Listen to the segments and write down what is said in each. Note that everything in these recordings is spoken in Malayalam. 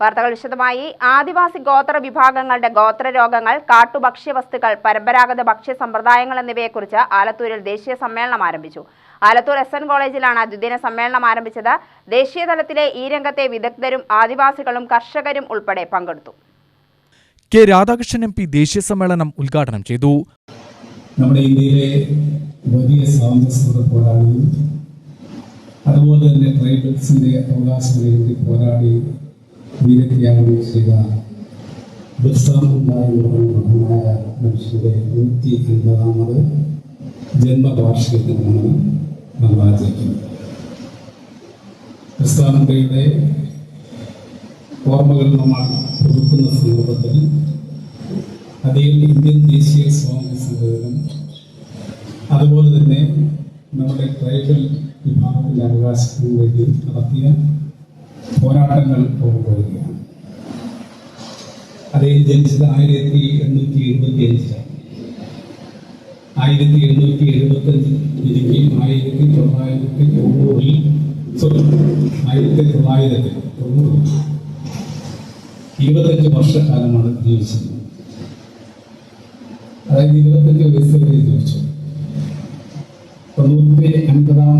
വാർത്തകൾ വിശദമായി. ആദിവാസി ഗോത്ര വിഭാഗങ്ങളുടെ ഗോത്ര രോഗങ്ങൾ കാട്ടുഭക്ഷ്യവസ്തുക്കൾ പരമ്പരാഗത ഭക്ഷ്യ സമ്പ്രദായങ്ങൾ എന്നിവയെക്കുറിച്ച് ആലത്തൂരിൽ ദേശീയ സമ്മേളനം ആരംഭിച്ചു. ആലത്തൂർ എസ് എൻ കോളേജിലാണ് ദ്വിദിന സമ്മേളനം ആരംഭിച്ചത്. ദേശീയ തലത്തിലെ ഈ രംഗത്തെ വിദഗ്ധരും ആദിവാസികളും കർഷകരും ഉൾപ്പെടെ പങ്കെടുത്തു. കെ രാധാകൃഷ്ണൻ എം പി ദേശീയ സമ്മേളനം ഉദ്ഘാടനം ചെയ്തു. നമ്മുടെ ഇന്ത്യയിലെ വലിയ പോരാളിയും അതുപോലെ തന്നെ ട്രൈബൽസിന്റെ അവകാശങ്ങളെ പോരാടി വീരത്യാഗം ചെയ്ത ബിർസാമുണ്ടായ മഹാനായ മനുഷ്യന്റെ നൂറ്റി അൻപതാമത് ജന്മവാർഷികത്തിനാണ് നമ്മൾ ആചരിക്കുന്നത്. ബിർസാമുണ്ടയുടെ ഓർമ്മകൾ നമ്മൾ പുതുക്കുന്ന സന്ദർഭത്തിൽ അദ്ദേഹം ഇന്ത്യൻ ദേശീയ സ്വാമി സംഘടനം അതുപോലെ തന്നെ നമ്മുടെ ട്രൈബൽ വിഭാഗത്തിന്റെ അവകാശത്തിന് വേണ്ടി നടത്തിയ പോരാട്ടങ്ങൾ പോകുകയാണ് അദ്ദേഹം ജനിച്ചത് ആയിരത്തി എണ്ണൂറ്റി എഴുപത്തി അഞ്ചിലാണ് ആയിരത്തി എണ്ണൂറ്റി എഴുപത്തി അഞ്ചിൽ ജനിക്കുകയും ആയിരത്തി തൊള്ളായിരത്തി തൊണ്ണൂറിൽ ആയിരത്തി തൊള്ളായിരത്തി തൊണ്ണൂറിൽ ഇരുപത്തഞ്ച് വർഷക്കാലമാണ് ജീവിച്ചത്. അതായത് ഇരുപത്തഞ്ച് വയസ്സ് വരെ ജീവിച്ചു. തൊണ്ണൂറ്റി അൻപതാം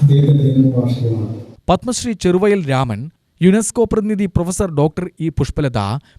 അദ്ദേഹത്തിന്റെ ജന്മവാർഷികമാണ്. പത്മശ്രീ ചെറുവയൽ രാമൻ യുനെസ്കോ പ്രതിനിധി professor doctor E Pushpalatha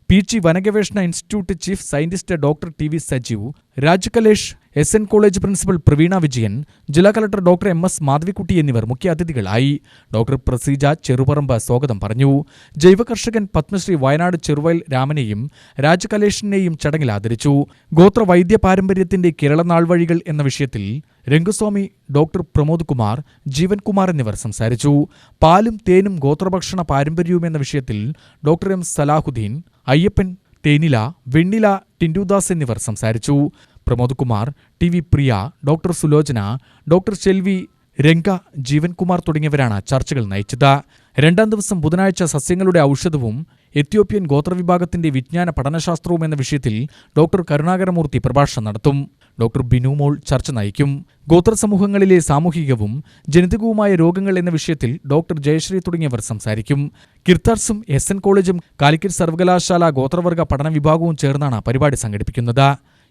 P G വനഗവേഷണ institute chief scientist doctor T V Sajeev Rajakalesh S N college principal Praveena Vijayan ജില്ലാ collector doctor M S Madhavikutty എന്നിവർ മുഖ്യാതിഥികളായി ഡോക്ടർ പ്രസീജ ചെറുപറമ്പ് സ്വാഗതം പറഞ്ഞു. ജൈവ കർഷകൻ പത്മശ്രീ വയനാട് ചെറുവയൽ രാമനെയും രാജകലേഷിനെയും ചടങ്ങിൽ ആദരിച്ചു. ഗോത്ര വൈദ്യ പാരമ്പര്യത്തിന്റെ കേരള നാൾവഴികൾ എന്ന വിഷയത്തിൽ രംഗസ്വാമി ഡോക്ടർ പ്രമോദ് കുമാർ ജീവൻകുമാർ എന്നിവർ സംസാരിച്ചു. പാലും തേനും ഗോത്രഭക്ഷണ പാരമ്പര്യവും എന്ന വിഷയത്തിൽ ഡോക്ടർ എം സലാഹുദ്ദീൻ അയ്യപ്പൻ തേനില വെണ്ണില ടിൻഡുദാസ് എന്നിവർ സംസാരിച്ചു. Pramod Kumar T V Priya doctor Sulochana doctor Shelvi Ranga Jeevankumar തുടങ്ങിയവരാണ് ചർച്ചകൾ നയിച്ചത്. രണ്ടാം ദിവസം ബുധനാഴ്ച സസ്യങ്ങളുടെ ഔഷധവും എത്യോപ്യൻ ഗോത്രവിഭാഗത്തിന്റെ വിജ്ഞാന പഠനശാസ്ത്രവും എന്ന വിഷയത്തിൽ ഡോക്ടർ കരുണാകരമൂർത്തി പ്രഭാഷണം നടത്തും. ഡോക്ടർ ബിനുമോൾ ചർച്ച നയിക്കും. ഗോത്ര സമൂഹങ്ങളിലെ സാമൂഹികവും ജനിതകവുമായ രോഗങ്ങൾ എന്ന വിഷയത്തിൽ ഡോക്ടർ ജയശ്രീ തുടങ്ങിയവർ സംസാരിക്കും. കിർത്താർസും എസ് എൻ കോളേജും കാലിക്കറ്റ് സർവകലാശാല ഗോത്രവർഗ പഠന വിഭാഗവും ചേർന്നാണ് പരിപാടി സംഘടിപ്പിക്കുന്നത്.